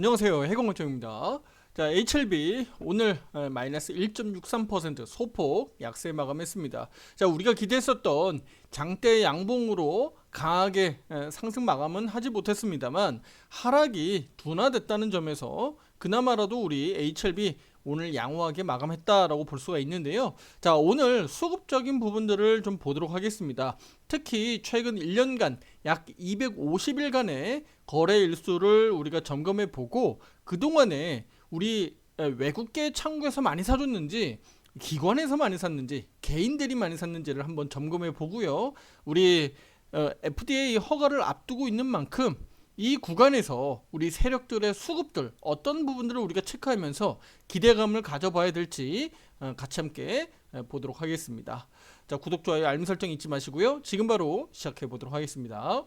안녕하세요. 해공원정입니다. 자, HLB 오늘 어, 마이너스 1.63% 소폭 약세 마감했습니다. 자, 우리가 기대했었던 장대 양봉으로 강하게 에, 상승 마감은 하지 못했습니다만 하락이 둔화됐다는 점에서 그나마라도 우리 HLB 오늘 양호하게 마감했다라고 볼 수가 있는데요. 자, 오늘 수급적인 부분들을 좀 보도록 하겠습니다. 특히 최근 1년간 약 250일간의 거래 일수를 우리가 점검해 보고 그동안에 우리 에, 외국계 창구에서 많이 사줬는지 기관에서 많이 샀는지 개인들이 많이 샀는지를 한번 점검해 보고요. 우리 어, FDA 허가를 앞두고 있는 만큼 이 구간에서 우리 세력들의 수급들 어떤 부분들을 우리가 체크하면서 기대감을 가져봐야 될지 어, 같이 함께 에, 보도록 하겠습니다. 자 구독 좋아요 알림 설정 잊지 마시고요. 지금 바로 시작해 보도록 하겠습니다.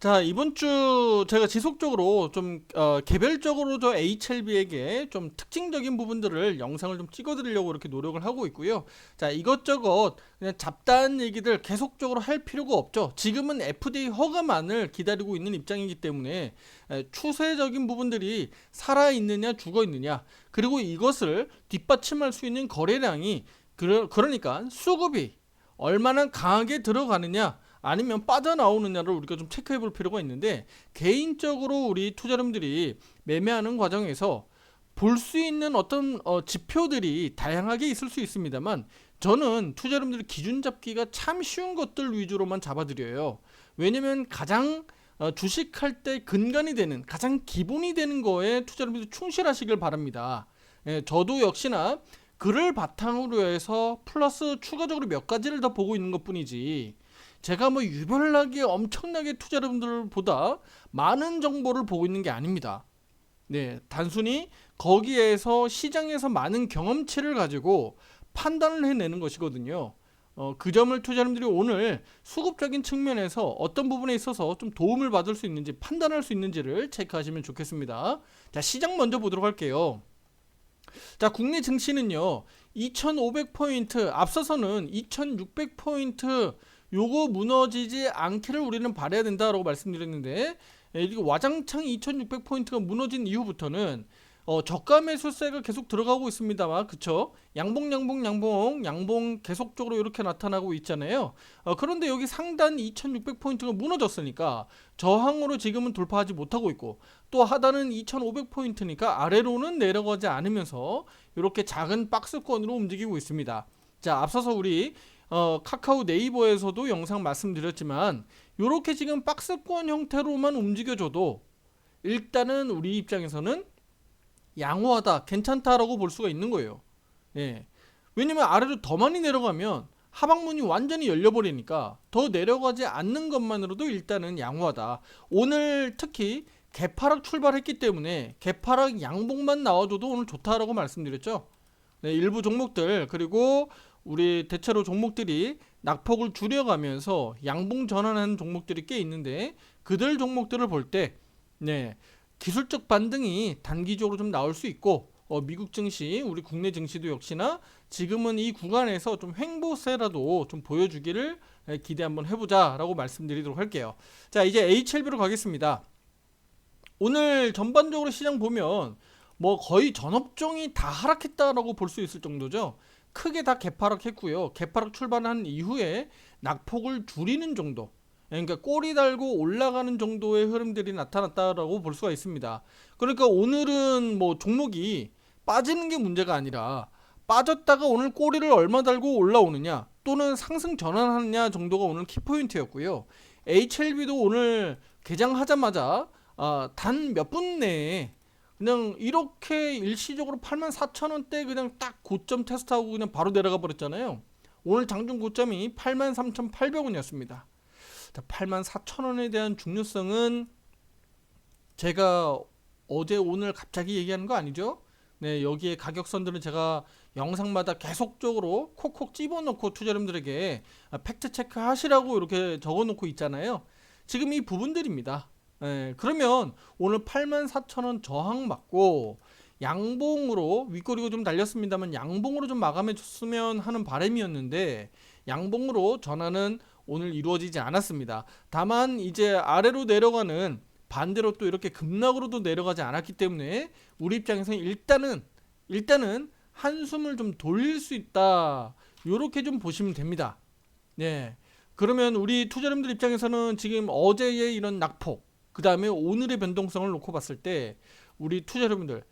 자 이번 주 제가 지속적으로 좀 어, 개별적으로 저 HLB에게 좀 특징적인 부분들을 영상을 좀 찍어드리려고 이렇게 노력을 하고 있고요. 자 이것저것 그냥 잡다한 얘기들 계속적으로 할 필요가 없죠. 지금은 FDA 허가만을 기다리고 있는 입장이기 때문에 에, 추세적인 부분들이 살아 있느냐 죽어 있느냐 그리고 이것을 뒷받침할 수 있는 거래량이 그러, 그러니까 수급이 얼마나 강하게 들어가느냐 아니면 빠져나오느냐를 우리가 좀 체크해 볼 필요가 있는데 개인적으로 우리 투자자님들이 매매하는 과정에서 볼 수 있는 어떤 어, 지표들이 다양하게 있을 수 있습니다만 저는 투자자님들이 기준 잡기가 참 쉬운 것들 위주로만 잡아드려요. 왜냐면 가장 어, 주식할 때 근간이 되는 가장 기본이 되는 거에 투자자님들이 충실하시길 바랍니다. 예, 저도 역시나 그를 바탕으로 해서 플러스 추가적으로 몇 가지를 더 보고 있는 것 뿐이지 제가 뭐 유별나게 엄청나게 투자자분들보다 많은 정보를 보고 있는 게 아닙니다. 네, 단순히 거기에서 시장에서 많은 경험치를 가지고 판단을 해내는 것이거든요. 어, 그 점을 투자자분들이 오늘 수급적인 측면에서 어떤 부분에 있어서 좀 도움을 받을 수 있는지 판단할 수 있는지를 체크하시면 좋겠습니다. 자, 시장 먼저 보도록 할게요. 자, 국내 증시는요. 2,500포인트 앞서서는 2,600포인트 요거 무너지지 않기를 우리는 바라야 된다라고 말씀드렸는데 예, 이게 와장창 2,600포인트가 무너진 이후부터는 어, 저가 매수세가 계속 들어가고 있습니다만 그쵸? 양봉 양봉 양봉 양봉 계속적으로 이렇게 나타나고 있잖아요. 어, 그런데 여기 상단 2600포인트가 무너졌으니까 저항으로 지금은 돌파하지 못하고 있고 또 하단은 2500포인트니까 아래로는 내려가지 않으면서 이렇게 작은 박스권으로 움직이고 있습니다. 자 앞서서 우리 어, 카카오 네이버에서도 영상 말씀드렸지만 이렇게 지금 박스권 형태로만 움직여줘도 일단은 우리 입장에서는 양호하다, 괜찮다라고 볼 수가 있는 거예요. 예. 왜냐면 아래로 더 많이 내려가면 하방문이 완전히 열려버리니까 더 내려가지 않는 것만으로도 일단은 양호하다. 오늘 특히 개파락 출발했기 때문에 개파락 양봉만 나와줘도 오늘 좋다라고 말씀드렸죠. 네, 일부 종목들 그리고 우리 대체로 종목들이 낙폭을 줄여가면서 양봉 전환하는 종목들이 꽤 있는데 그들 종목들을 볼 때 네, 기술적 반등이 단기적으로 좀 나올 수 있고 어, 미국 증시, 우리 국내 증시도 역시나 지금은 이 구간에서 좀 횡보세라도 좀 보여주기를 에, 기대 한번 해보자라고 말씀드리도록 할게요. 자 이제 HLB로 가겠습니다. 오늘 전반적으로 시장 보면 뭐 거의 전업종이 다 하락했다라고 볼 수 있을 정도죠. 크게 다 개파락했고요. 개파락 출발한 이후에 낙폭을 줄이는 정도. 그러니까 꼬리 달고 올라가는 정도의 흐름들이 나타났다라고 볼 수가 있습니다. 그러니까 오늘은 뭐 종목이 빠지는 게 문제가 아니라 빠졌다가 오늘 꼬리를 얼마 달고 올라오느냐 또는 상승 전환하느냐 정도가 오늘 키포인트였고요. HLB도 오늘 개장하자마자 아, 단몇 분 내에 그냥 이렇게 일시적으로 84,000원대 그냥 딱 고점 테스트하고 그냥 바로 내려가 버렸잖아요. 오늘 장중 고점이 83,800원이었습니다. 84,000원에 대한 중요성은 제가 어제 오늘 갑자기 얘기하는 거 아니죠? 네, 여기에 가격선들은 제가 영상마다 계속적으로 콕콕 집어넣고 투자자님들에게 팩트 체크 하시라고 이렇게 적어놓고 있잖아요. 지금 이 부분들입니다. 예, 그러면 오늘 84,000원 저항 맞고 양봉으로 윗꼬리가 좀 달렸습니다만 양봉으로 좀 마감해 줬으면 하는 바람이었는데 양봉으로 전환은 오늘 이루어지지 않았습니다. 다만 이제 아래로 내려가는 반대로 또 이렇게 급락으로도 내려가지 않았기 때문에 우리 입장에서는 일단은 일단은 한숨을 좀 돌릴 수 있다. 요렇게 좀 보시면 됩니다. 네. 그러면 우리 투자자님들 입장에서는 지금 어제의 이런 낙폭, 그 다음에 오늘의 변동성을 놓고 봤을 때 우리 투자자분들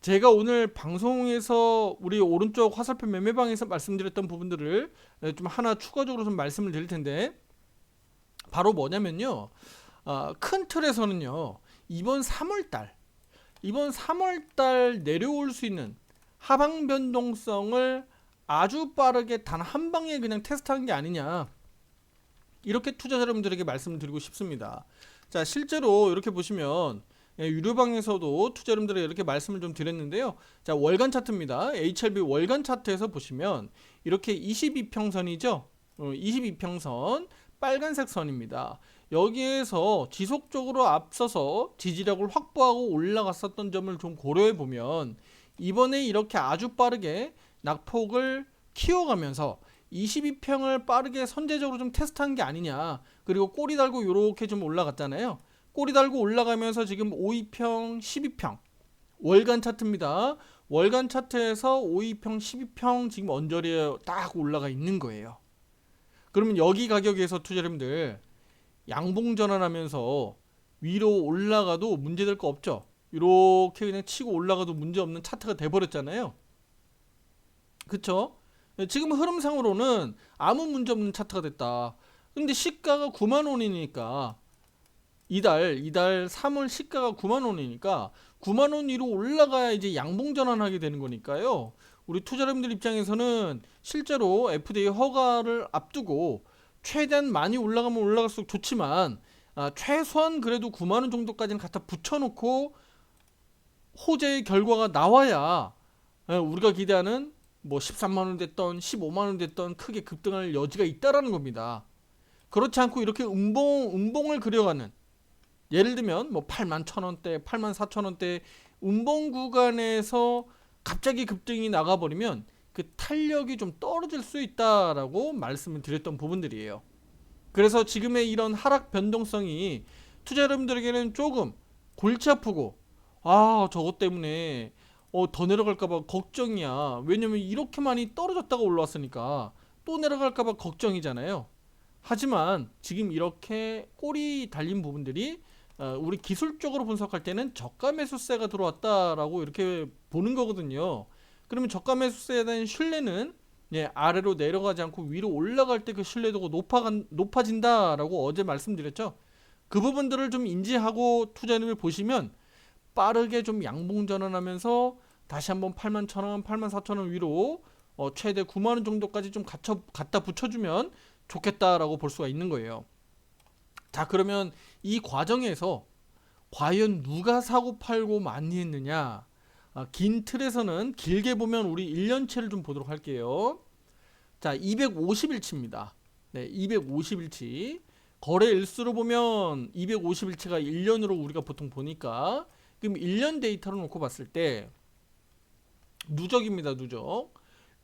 제가 오늘 방송에서 우리 오른쪽 화살표 매매방에서 말씀드렸던 부분들을 네, 좀 하나 추가적으로 좀 말씀을 드릴 텐데 바로 뭐냐면요. 어, 큰 틀에서는요. 이번 3월달 이번 3월달 내려올 수 있는 하방 변동성을 아주 빠르게 단 한 방에 그냥 테스트한 게 아니냐 이렇게 투자자 여러분들에게 말씀을 드리고 싶습니다. 자 실제로 이렇게 보시면 예, 유료방에서도 투자 여러분들에게 이렇게 말씀을 좀 드렸는데요. 자 월간 차트입니다. HLB 월간 차트에서 보시면 이렇게 22평선이죠. 22평선 빨간색 선입니다. 여기에서 지속적으로 앞서서 지지력을 확보하고 올라갔었던 점을 좀 고려해 보면 이번에 이렇게 아주 빠르게 낙폭을 키워가면서 22평을 빠르게 선제적으로 좀 테스트한 게 아니냐. 그리고 꼬리 달고 이렇게 좀 올라갔잖아요. 꼬리 달고 올라가면서 지금 52평, 12평 월간 차트입니다. 월간 차트에서 52평, 12평 지금 언저리에 딱 올라가 있는 거예요. 그러면 여기 가격에서 투자자님들 양봉 전환하면서 위로 올라가도 문제될 거 없죠. 이렇게 그냥 치고 올라가도 문제 없는 차트가 돼버렸잖아요. 그쵸? 네, 지금 흐름상으로는 아무 문제 없는 차트가 됐다. 근데 시가가 9만 원이니까 이달 이달 3월 시가가 9만 원이니까 9만 원 위로 올라가야 이제 양봉 전환하게 되는 거니까요. 우리 투자자분들 입장에서는 실제로 FDA 허가를 앞두고 최대한 많이 올라가면 올라갈수록 좋지만 아, 최소한 그래도 9만 원 정도까지는 갖다 붙여놓고 호재의 결과가 나와야 예, 우리가 기대하는 뭐 13만 원 됐던 15만 원 됐던 크게 급등할 여지가 있다라는 겁니다. 그렇지 않고 이렇게 음봉 음봉을 그려가는 예를 들면 뭐 8만 천 원대, 8만 4천 원대 음봉 구간에서 갑자기 급등이 나가버리면 그 탄력이 좀 떨어질 수 있다라고 말씀을 드렸던 부분들이에요. 그래서 지금의 이런 하락 변동성이 투자 여러분들에게는 조금 골치 아프고 아 저것 때문에 어, 더 내려갈까봐 걱정이야. 왜냐면 이렇게 많이 떨어졌다가 올라왔으니까 또 내려갈까봐 걱정이잖아요. 하지만 지금 이렇게 꼬리 달린 부분들이 어, 우리 기술적으로 분석할 때는 저가 매수세가 들어왔다라고 이렇게 보는 거거든요. 그러면 저가 매수세에 대한 신뢰는 예, 아래로 내려가지 않고 위로 올라갈 때 그 신뢰도가 높아 높아진다라고 어제 말씀드렸죠. 그 부분들을 좀 인지하고 투자님을 보시면 빠르게 좀 양봉 전환하면서 다시 한번 8만 1,000원, 8만 4천원 위로 어, 최대 9만 원 정도까지 좀 갖춰, 갖다 붙여주면 좋겠다라고 볼 수가 있는 거예요. 자 그러면 이 과정에서 과연 누가 사고 팔고 많이 했느냐? 아, 긴 틀에서는 길게 보면 우리 1년치를 좀 보도록 할게요. 자 250일치입니다. 네, 250일치. 거래 일수로 보면 250일치가 1년으로 우리가 보통 보니까 그럼 1년 데이터로 놓고 봤을 때 누적입니다. 누적.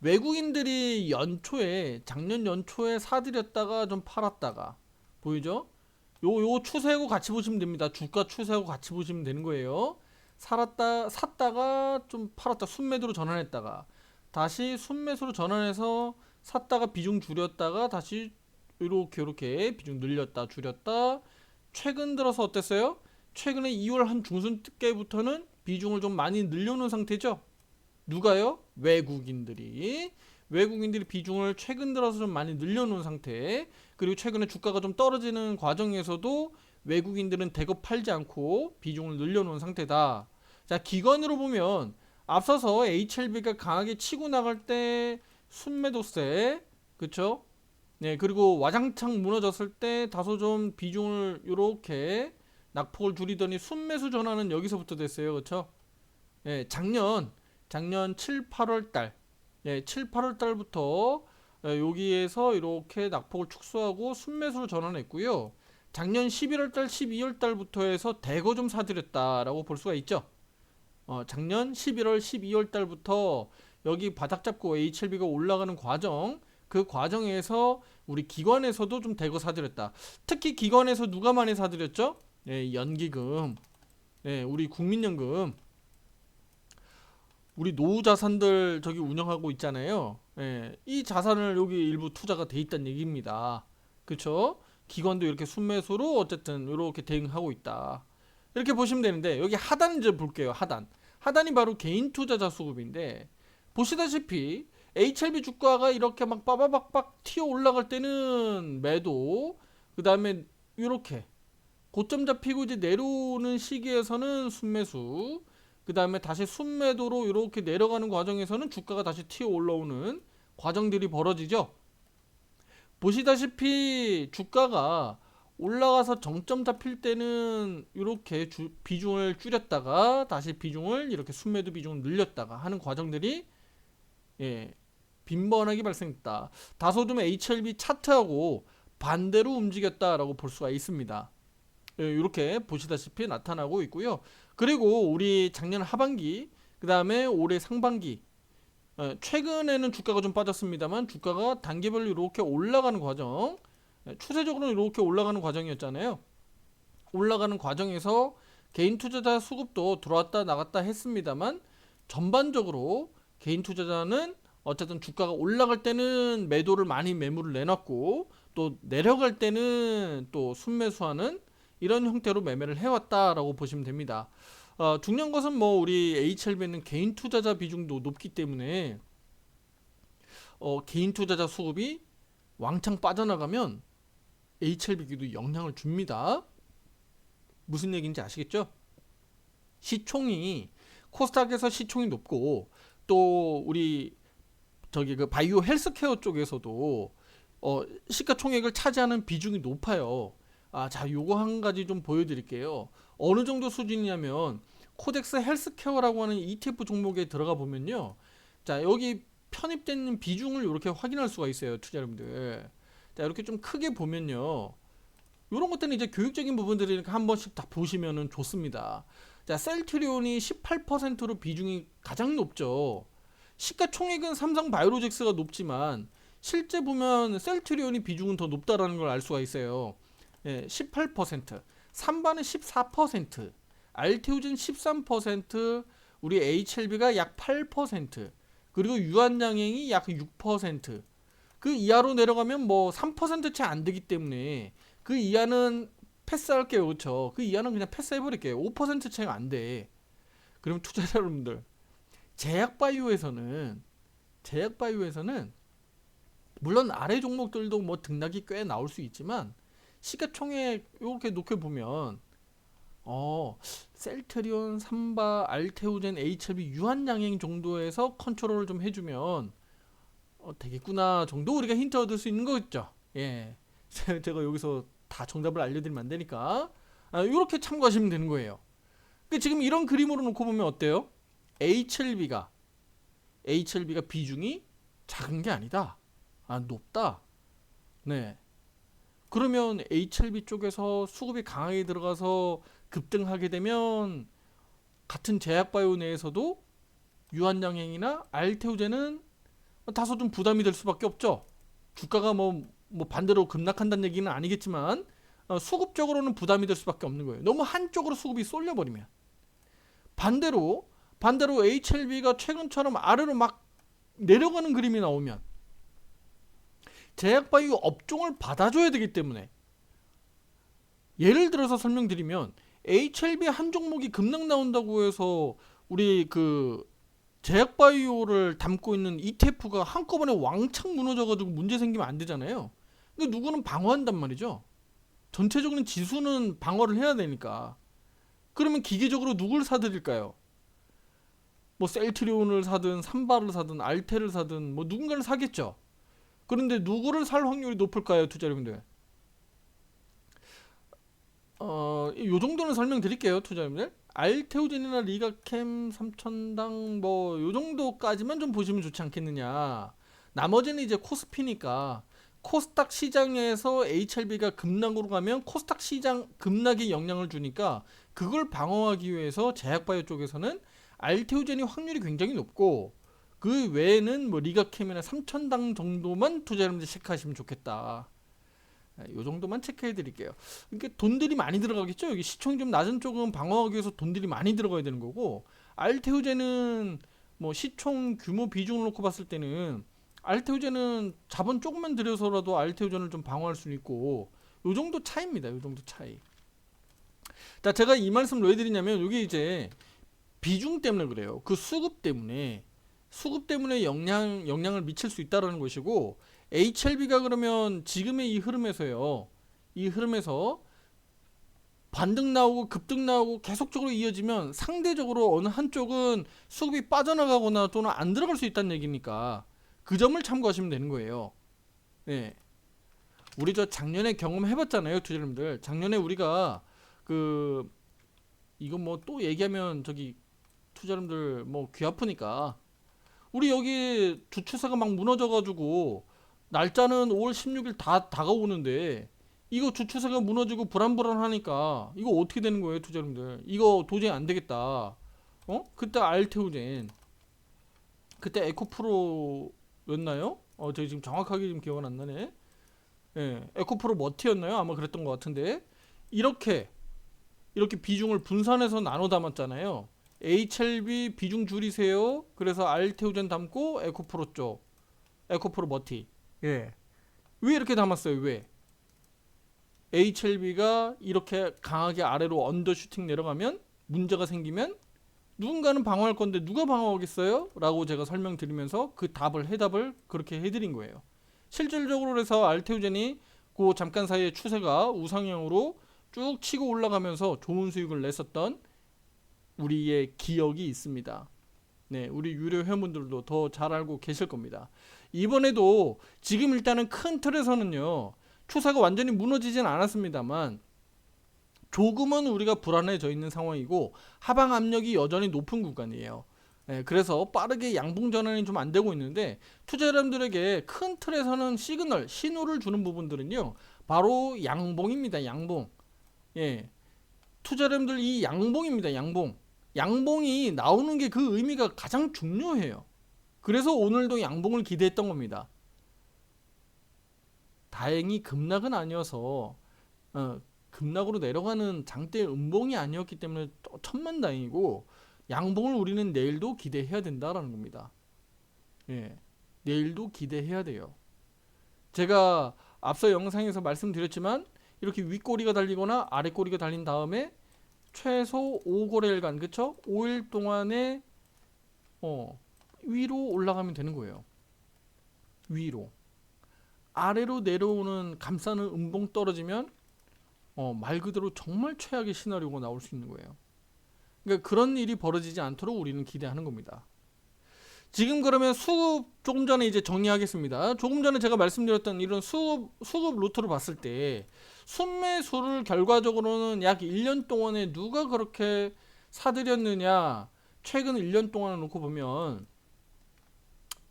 외국인들이 연초에 작년 연초에 사들였다가 좀 팔았다가 보이죠? 요 요 추세하고 같이 보시면 됩니다. 주가 추세하고 같이 보시면 되는 거예요. 살았다 샀다가 좀 팔았다 순매도로 전환했다가 다시 순매수로 전환해서 샀다가 비중 줄였다가 다시 이렇게 이렇게 비중 늘렸다 줄였다 최근 들어서 어땠어요? 최근에 2월 한 중순 때부터는 비중을 좀 많이 늘려놓은 상태죠. 누가요? 외국인들이 외국인들이 비중을 최근 들어서 좀 많이 늘려놓은 상태 그리고 최근에 주가가 좀 떨어지는 과정에서도 외국인들은 대거 팔지 않고 비중을 늘려놓은 상태다. 자 기관으로 보면 앞서서 HLB가 강하게 치고 나갈 때 순매도세 그쵸? 네 그리고 와장창 무너졌을 때 다소 좀 비중을 이렇게 낙폭을 줄이더니 순매수 전환은 여기서부터 됐어요 그쵸? 네 작년 작년 7, 8월 달 예, 7, 8월 달부터 예, 여기에서 이렇게 낙폭을 축소하고 순매수로 전환했고요. 작년 11월 달, 12월 달부터 해서 대거 좀 사들였다라고 볼 수가 있죠. 어, 작년 11월, 12월 달부터 여기 바닥 잡고 HLB가 올라가는 과정, 그 과정에서 우리 기관에서도 좀 대거 사들였다. 특히 기관에서 누가 많이 사들였죠? 예, 연기금, 예, 우리 국민연금, 우리 노후 자산들 저기 운영하고 있잖아요. 예, 이 자산을 여기 일부 투자가 돼 있다는 얘기입니다. 그쵸? 기관도 이렇게 순매수로 어쨌든 이렇게 대응하고 있다. 이렇게 보시면 되는데 여기 하단 이제 볼게요. 하단. 하단이 바로 개인 투자자 수급인데 보시다시피 HLB 주가가 이렇게 막 빠바박박 튀어 올라갈 때는 매도, 그 다음에 이렇게 고점 잡히고 이제 내려오는 시기에서는 순매수, 그 다음에 다시 순매도로 이렇게 내려가는 과정에서는 주가가 다시 튀어 올라오는 과정들이 벌어지죠. 보시다시피 주가가 올라가서 정점 잡힐 때는 이렇게 주- 비중을 줄였다가 다시 비중을 이렇게 순매도 비중을 늘렸다가 하는 과정들이 예, 빈번하게 발생했다. 다소 좀 HLB 차트하고 반대로 움직였다라고 볼 수가 있습니다. 예, 이렇게 보시다시피 나타나고 있고요. 그리고 우리 작년 하반기, 그 다음에 올해 상반기, 어, 최근에는 주가가 좀 빠졌습니다만 주가가 단계별로 이렇게 올라가는 과정, 예, 추세적으로 이렇게 올라가는 과정이었잖아요. 올라가는 과정에서 개인 투자자 수급도 들어왔다 나갔다 했습니다만 전반적으로 개인 투자자는 어쨌든 주가가 올라갈 때는 매도를 많이 매물을 내놨고 또 내려갈 때는 또 순매수하는 이런 형태로 매매를 해왔다라고 보시면 됩니다. 어, 중요한 것은 뭐 우리 HLB는 개인 투자자 비중도 높기 때문에 어, 개인 투자자 수급이 왕창 빠져나가면 HLB기도 영향을 줍니다. 무슨 얘기인지 아시겠죠? 시총이 코스닥에서 시총이 높고 또 우리 저기 그 바이오 헬스케어 쪽에서도 어 시가총액을 차지하는 비중이 높아요. 아, 자, 요거 한 가지 좀 보여드릴게요. 어느 정도 수준이냐면 코덱스 헬스케어라고 하는 ETF 종목에 들어가 보면요. 자, 여기 편입된 비중을 이렇게 확인할 수가 있어요, 투자 여러분들. 자, 이렇게 좀 크게 보면요. 이런 것들은 이제 교육적인 부분들이니까 한 번씩 다 보시면은 좋습니다. 자, 셀트리온이 18%로 비중이 가장 높죠. 시가총액은 삼성 바이오로직스가 높지만 실제 보면 셀트리온이 비중은 더 높다라는 걸 알 수가 있어요. 예, 18%, 3반은 14%, 알테오진 13%, 우리 HLB가 약 8%, 그리고 유한양행이 약 6%. 그 이하로 내려가면 뭐 3%채 안 되기 때문에 그 이하는 패스할게요. 그렇죠? 그 이하는 그냥 패스해버릴게요. 5% 차이가 안 돼. 그럼 투자자 여러분들 제약바이오에서는 제약바이오에서는 물론 아래 종목들도 뭐 등락이 꽤 나올 수 있지만 시가총액 이렇게 놓게 보면 어 셀트리온, 삼바, 알테오젠, HLB 유한양행 정도에서 컨트롤을 좀 해주면 어, 되겠구나 정도 우리가 힌트 얻을 수 있는 거겠죠. 예, 제가 여기서 다 정답을 알려드리면 안 되니까 아, 이렇게 참고하시면 되는 거예요. 그 지금 이런 그림으로 놓고 보면 어때요? HLB가 HLB가 비중이 작은 게 아니다. 아 높다. 네. 그러면 HLB 쪽에서 수급이 강하게 들어가서 급등하게 되면 같은 제약바이오 내에서도 유한양행이나 알테오제는 다소 좀 부담이 될 수밖에 없죠. 주가가 뭐, 뭐 반대로 급락한다는 얘기는 아니겠지만 어, 수급적으로는 부담이 될 수밖에 없는 거예요. 너무 한쪽으로 수급이 쏠려버리면 반대로 반대로 HLB가 최근처럼 아래로 막 내려가는 그림이 나오면 제약바이 오 업종을 받아줘야 되기 때문에 예를 들어서 설명드리면 HLB 한 종목이 급락 나온다고 해서 우리 그 제약바이오를 담고 있는 ETF가 한꺼번에 왕창 무너져가지고 문제 생기면 안 되잖아요. 근데 누구는 방어한단 말이죠. 전체적인 지수는 방어를 해야 되니까. 그러면 기계적으로 누굴 사드릴까요? 뭐 셀트리온을 사든 삼바를 사든 알테를 사든 뭐 누군가를 사겠죠. 그런데 누구를 살 확률이 높을까요, 투자자분들? 어, 요 정도는 설명드릴게요, 투자자분들. 알테오젠이나 리가캠 3000당 뭐 요 정도까지만 좀 보시면 좋지 않겠느냐. 나머지는 이제 코스피니까 코스닥 시장에서 HLB가 급락으로 가면 코스닥 시장 급락에 영향을 주니까 그걸 방어하기 위해서 제약바이오 쪽에서는 알테오젠이 확률이 굉장히 높고 그 외에는 뭐 리가캠이나 3천당 정도만 투자자분들 체크하시면 좋겠다. 이 정도만 체크해 드릴게요. 그러니까 돈들이 많이 들어가겠죠. 여기 시총 좀 낮은 쪽은 방어하기 위해서 돈들이 많이 들어가야 되는 거고 알테오제는 뭐 시총 규모 비중을 놓고 봤을 때는 알테오제는 자본 조금만 들여서라도 알테오전을 좀 방어할 수 있고 요 정도 차이입니다. 요 정도 차이. 자, 제가 이 말씀을 왜 드리냐면 여기 이제 비중 때문에 그래요. 그 수급 때문에 수급 때문에 영향 영향을 미칠 수 있다라는 것이고 HLB가 그러면 지금의 이 흐름에서요. 이 흐름에서 반등 나오고 급등 나오고 계속적으로 이어지면 상대적으로 어느 한쪽은 수급이 빠져나가거나 또는 안 들어갈 수 있다는 얘기니까 그 점을 참고하시면 되는 거예요. 네. 우리 저 작년에 경험해봤잖아요, 투자자님들. 작년에 우리가 그 이거 뭐또 얘기하면 저기 투자자님들 뭐 귀 아프니까 우리 여기 주추사가 막 무너져가지고 날짜는 5월 16일 다 다가오는데 이거 주추사가 무너지고 불안불안하니까 이거 어떻게 되는 거예요, 투자자님들? 이거 도저히 안 되겠다. 어? 그때 알테오젠 그때 에코프로였나요? 어, 제가 지금 정확하게 지금 기억은 안 나네. 예, 에코프로 머티였나요? 아마 그랬던 것 같은데 이렇게 이렇게 비중을 분산해서 나눠 담았잖아요. HLB 비중 줄이세요. 그래서 알테오젠 담고 에코프로 쪽, 에코프로 머티. 예. 왜 이렇게 담았어요? 왜? HLB가 이렇게 강하게 아래로 언더슈팅 내려가면 문제가 생기면 누군가는 방어할 건데 누가 방어하겠어요? 라고 제가 설명드리면서 그 답을 해답을 그렇게 해드린 거예요. 실질적으로 그래서 알테오젠이 그 잠깐 사이에 추세가 우상향으로 쭉 치고 올라가면서 좋은 수익을 냈었던 우리의 기억이 있습니다. 네, 우리 유료 회원분들도 더 잘 알고 계실 겁니다. 이번에도 지금 일단은 큰 틀에서는요, 추세가 완전히 무너지진 않았습니다만, 조금은 우리가 불안해져 있는 상황이고, 하방 압력이 여전히 높은 구간이에요. 네, 그래서 빠르게 양봉 전환이 좀 안 되고 있는데, 투자자분들에게 큰 틀에서는 시그널, 신호를 주는 부분들은요, 바로 양봉입니다, 양봉. 예. 투자자분들 이 양봉입니다, 양봉. 양봉이 나오는 게 그 의미가 가장 중요해요. 그래서 오늘도 양봉을 기대했던 겁니다. 다행히 급락은 아니어서 어, 급락으로 내려가는 장대 음봉이 아니었기 때문에 또 천만 다행이고 양봉을 우리는 내일도 기대해야 된다라는 겁니다. 예, 내일도 기대해야 돼요. 제가 앞서 영상에서 말씀드렸지만 이렇게 윗꼬리가 달리거나 아랫꼬리가 달린 다음에 최소 5거래일간 그쵸? 5일 동안에 어, 위로 올라가면 되는 거예요. 위로. 아래로 내려오는 감싸는 음봉 떨어지면 어, 말 그대로 정말 최악의 시나리오가 나올 수 있는 거예요. 그러니까 그런 일이 벌어지지 않도록 우리는 기대하는 겁니다. 지금 그러면 수급 조금 전에 이제 정리하겠습니다. 조금 전에 제가 말씀드렸던 이런 수급 수급 루트를 봤을 때 순매수를 결과적으로는 약 1년 동안에 누가 그렇게 사들였느냐 최근 1년 동안을 놓고 보면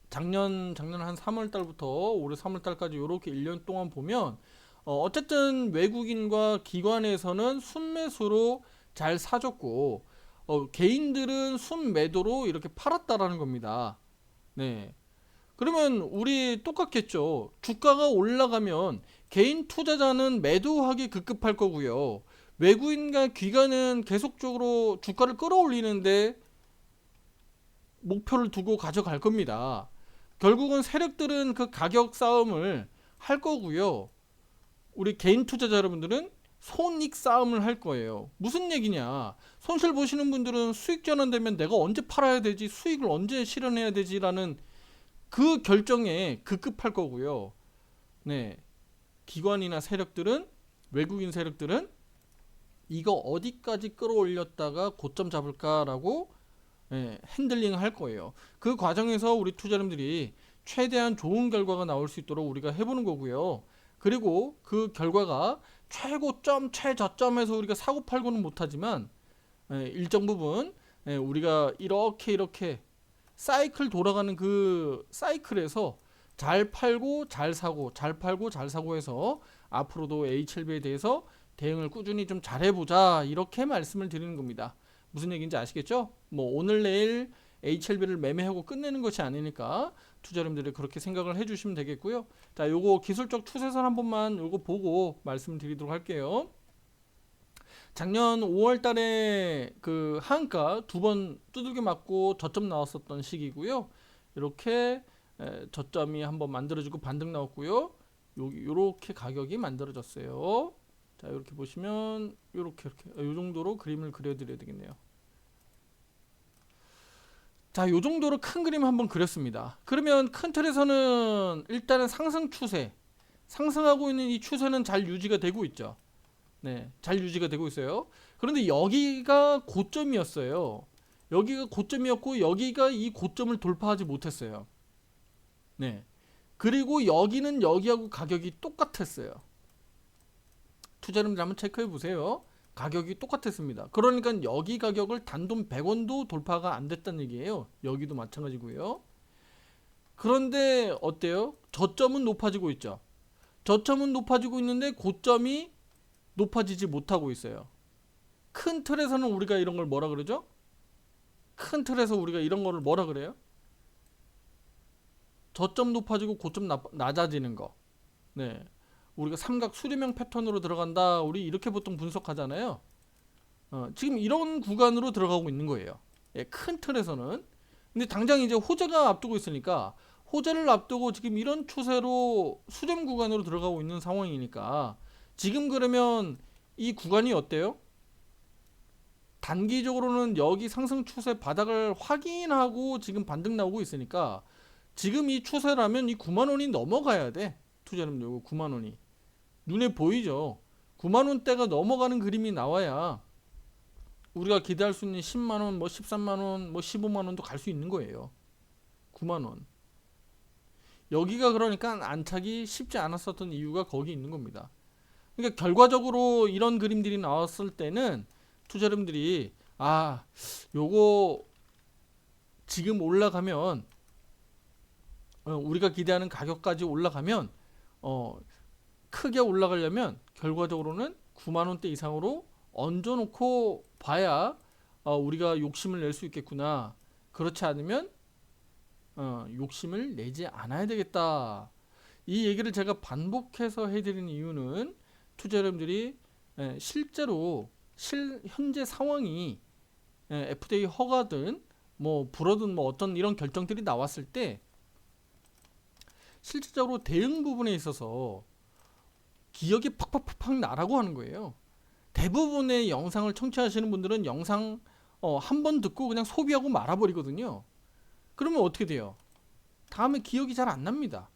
작년 작년 한 3월 달부터 올해 3월 달까지 이렇게 1년 동안 보면 어, 어쨌든 외국인과 기관에서는 순매수로 잘 사줬고 어, 개인들은 순매도로 이렇게 팔았다라는 겁니다. 네. 그러면 우리 똑같겠죠. 주가가 올라가면 개인 투자자는 매도하기 급급할 거고요. 외국인과 기관은 계속적으로 주가를 끌어올리는데 목표를 두고 가져갈 겁니다. 결국은 세력들은 그 가격 싸움을 할 거고요. 우리 개인 투자자 여러분들은 손익 싸움을 할 거예요. 무슨 얘기냐? 손실 보시는 분들은 수익 전환되면 내가 언제 팔아야 되지? 수익을 언제 실현해야 되지라는 그 결정에 급급할 거고요. 네. 기관이나 세력들은 외국인 세력들은 이거 어디까지 끌어올렸다가 고점 잡을까라고 예, 핸들링 할 거예요. 그 과정에서 우리 투자자들이 최대한 좋은 결과가 나올 수 있도록 우리가 해보는 거고요. 그리고 그 결과가 최고점, 최저점에서 우리가 사고 팔고는 못하지만 예, 일정 부분 예, 우리가 이렇게 이렇게 사이클 돌아가는 그 사이클에서 잘 팔고 잘 사고 잘 팔고 잘 사고 해서 앞으로도 HLB에 대해서 대응을 꾸준히 좀 잘해보자 이렇게 말씀을 드리는 겁니다. 무슨 얘기인지 아시겠죠? 뭐 오늘 내일 HLB를 매매하고 끝내는 것이 아니니까 투자자님들이 그렇게 생각을 해주시면 되겠고요. 자, 요거 기술적 추세선 한 번만 요거 보고 말씀드리도록 할게요. 작년 5월 달에 그 하한가 두 번 두들겨 맞고 저점 나왔었던 시기고요. 이렇게 에, 저점이 한번 만들어지고 반등 나왔고요. 여기 요렇게 가격이 만들어졌어요. 자, 이렇게 보시면 요렇게 이렇게 요 정도로 그림을 그려 드려야 되겠네요. 자, 요 정도로 큰 그림 한번 그렸습니다. 그러면 큰 틀에서는 일단은 상승 추세, 상승하고 있는 이 추세는 잘 유지가 되고 있죠. 네, 잘 유지가 되고 있어요. 그런데 여기가 고점이었어요. 여기가 고점이었고 여기가 이 고점을 돌파하지 못했어요. 네. 그리고 여기는 여기하고 가격이 똑같았어요. 투자자님들 한번 체크해 보세요. 가격이 똑같았습니다. 그러니까 여기 가격을 단돈 100원도 돌파가 안 됐다는 얘기예요. 여기도 마찬가지고요. 그런데 어때요? 저점은 높아지고 있죠. 저점은 높아지고 있는데 고점이 높아지지 못하고 있어요. 큰 틀에서는 우리가 이런 걸 뭐라 그러죠? 큰 틀에서 우리가 이런 거를 뭐라 그래요? 저점 높아지고 고점 나, 낮아지는 거. 네. 우리가 삼각 수렴형 패턴으로 들어간다. 우리 이렇게 보통 분석하잖아요. 어, 지금 이런 구간으로 들어가고 있는 거예요. 예, 큰 틀에서는. 근데 당장 이제 호재가 앞두고 있으니까 호재를 앞두고 지금 이런 추세로 수렴 구간으로 들어가고 있는 상황이니까 지금 그러면 이 구간이 어때요? 단기적으로는 여기 상승 추세 바닥을 확인하고 지금 반등 나오고 있으니까 지금 이 추세라면 이 9만 원이 넘어가야 돼. 투자는 요거 9만 원이 눈에 보이죠. 9만 원대가 넘어가는 그림이 나와야 우리가 기대할 수 있는 10만 원, 뭐 13만 원, 뭐 15만 원도 갈 수 있는 거예요. 9만 원. 여기가 그러니까 안착이 쉽지 않았었던 이유가 거기 있는 겁니다. 그러니까 결과적으로 이런 그림들이 나왔을 때는 투자자분들이 아, 요거 지금 올라가면 어, 우리가 기대하는 가격까지 올라가면 어, 크게 올라가려면 결과적으로는 9만 원대 이상으로 얹어놓고 봐야 어, 우리가 욕심을 낼 수 있겠구나. 그렇지 않으면 어, 욕심을 내지 않아야 되겠다. 이 얘기를 제가 반복해서 해드리는 이유는 투자 여러분들이 에, 실제로 실 현재 상황이 에, FDA 허가든 뭐 불어든 뭐 어떤 이런 결정들이 나왔을 때 실질적으로 대응 부분에 있어서 기억이 팍팍팍팍 나라고 하는 거예요. 대부분의 영상을 청취하시는 분들은 영상 어, 한 번 듣고 그냥 소비하고 말아버리거든요. 그러면 어떻게 돼요? 다음에 기억이 잘 안 납니다.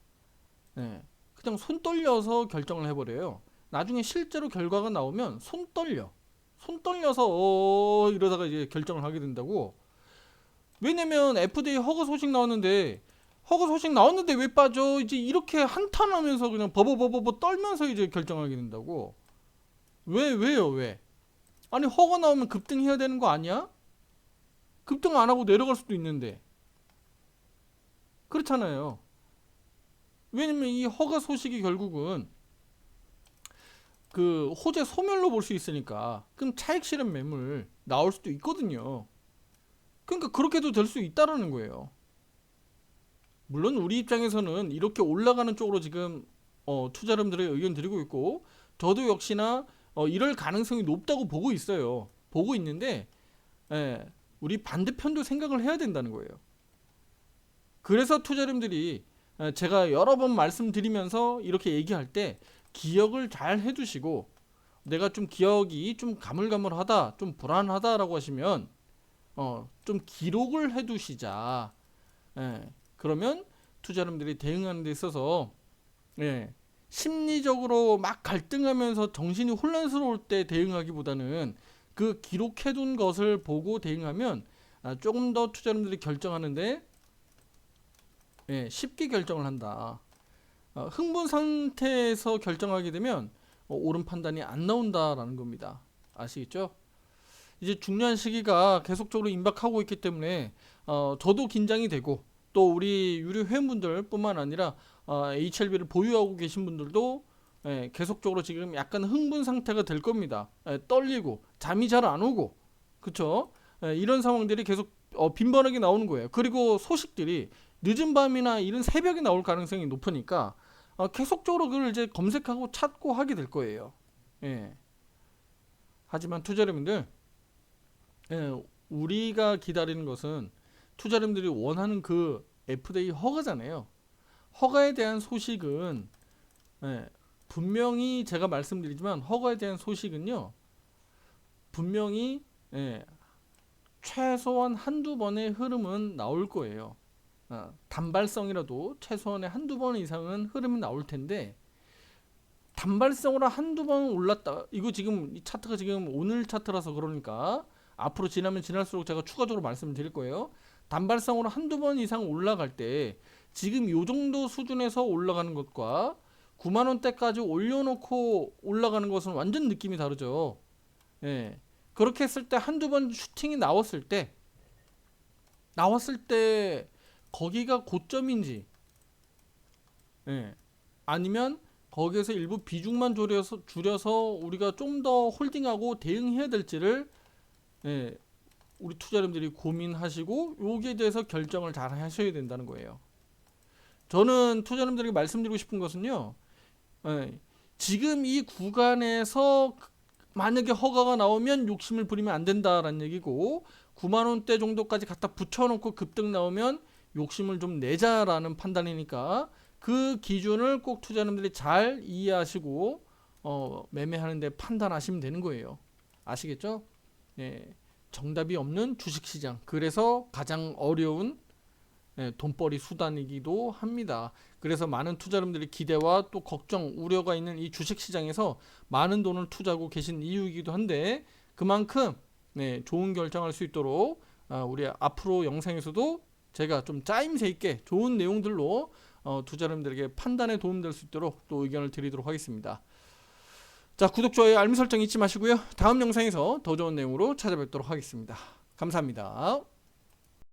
네. 그냥 손 떨려서 결정을 해버려요. 나중에 실제로 결과가 나오면 손 떨려. 손 떨려서 어 이러다가 이제 결정을 하게 된다고. 왜냐면 FDA 허가 소식 나왔는데 허가 소식 나왔는데 왜 빠져? 이제 이렇게 한탄하면서 그냥 버버버버버 떨면서 이제 결정하게 된다고. 왜 왜요 왜? 아니 허가 나오면 급등해야 되는 거 아니야? 급등 안 하고 내려갈 수도 있는데. 그렇잖아요. 왜냐면 이 허가 소식이 결국은 그 호재 소멸로 볼 수 있으니까 그럼 차익 실현 매물 나올 수도 있거든요. 그러니까 그렇게도 될 수 있다라는 거예요. 물론 우리 입장에서는 이렇게 올라가는 쪽으로 지금 어, 투자자분들의 의견 드리고 있고 저도 역시나 어, 이럴 가능성이 높다고 보고 있어요. 보고 있는데 예, 우리 반대편도 생각을 해야 된다는 거예요. 그래서 투자자분들이 예, 제가 여러 번 말씀드리면서 이렇게 얘기할 때 기억을 잘 해두시고 내가 좀 기억이 좀 가물가물하다, 좀 불안하다라고 하시면 어, 좀 기록을 해두시자. 예, 그러면 투자자분들이 대응하는 데 있어서 예, 심리적으로 막 갈등하면서 정신이 혼란스러울 때 대응하기보다는 그 기록해둔 것을 보고 대응하면 아, 조금 더 투자자분들이 결정하는데 예, 쉽게 결정을 한다. 어, 흥분 상태에서 결정하게 되면 어, 옳은 판단이 안 나온다라는 겁니다. 아시겠죠? 이제 중요한 시기가 계속적으로 임박하고 있기 때문에 어, 저도 긴장이 되고 또 우리 유료 회원분들뿐만 아니라 어, HLB를 보유하고 계신 분들도 예, 계속적으로 지금 약간 흥분 상태가 될 겁니다. 예, 떨리고 잠이 잘 안 오고 그쵸? 예, 이런 상황들이 계속 어, 빈번하게 나오는 거예요. 그리고 소식들이 늦은 밤이나 이른 새벽에 나올 가능성이 높으니까 어, 계속적으로 그걸 이제 검색하고 찾고 하게 될 거예요. 예. 하지만 투자자분들, 예, 우리가 기다리는 것은 투자자분들이 원하는 그 FDA 허가잖아요. 허가에 대한 소식은 예, 분명히 제가 말씀드리지만 허가에 대한 소식은요. 분명히 예, 최소한 한두 번의 흐름은 나올 거예요. 아, 단발성이라도 최소한의 한두 번 이상은 흐름이 나올 텐데 단발성으로 한두 번 올랐다. 이거 지금 이 차트가 지금 오늘 차트라서 그러니까 앞으로 지나면 지날수록 제가 추가적으로 말씀드릴 거예요. 단발성으로 한두 번 이상 올라갈 때 지금 요 정도 수준에서 올라가는 것과 9만 원대까지 올려놓고 올라가는 것은 완전 느낌이 다르죠. 예. 그렇게 했을 때 한두 번 슈팅이 나왔을 때 나왔을 때 거기가 고점인지 예. 아니면 거기에서 일부 비중만 줄여서 줄여서 우리가 좀 더 홀딩하고 대응해야 될지를 예. 우리 투자자분들이 고민하시고 여기에 대해서 결정을 잘 하셔야 된다는 거예요. 저는 투자자분들에게 말씀드리고 싶은 것은요. 예. 지금 이 구간에서 만약에 허가가 나오면 욕심을 부리면 안 된다라는 얘기고 9만 원대 정도까지 갖다 붙여놓고 급등 나오면 욕심을 좀 내자라는 판단이니까 그 기준을 꼭 투자자분들이 잘 이해하시고 어, 매매하는데 판단하시면 되는 거예요. 아시겠죠? 예, 정답이 없는 주식시장. 그래서 가장 어려운 예, 돈벌이 수단이기도 합니다. 그래서 많은 투자자분들이 기대와 또 걱정, 우려가 있는 이 주식시장에서 많은 돈을 투자하고 계신 이유이기도 한데 그만큼 네, 좋은 결정할 수 있도록 아, 우리 앞으로 영상에서도 제가 좀 짜임새 있게 좋은 내용들로 어, 투자자분들에게 판단에 도움될 수 있도록 또 의견을 드리도록 하겠습니다. 자 구독, 좋아요, 알림 설정 잊지 마시고요. 다음 영상에서 더 좋은 내용으로 찾아뵙도록 하겠습니다. 감사합니다.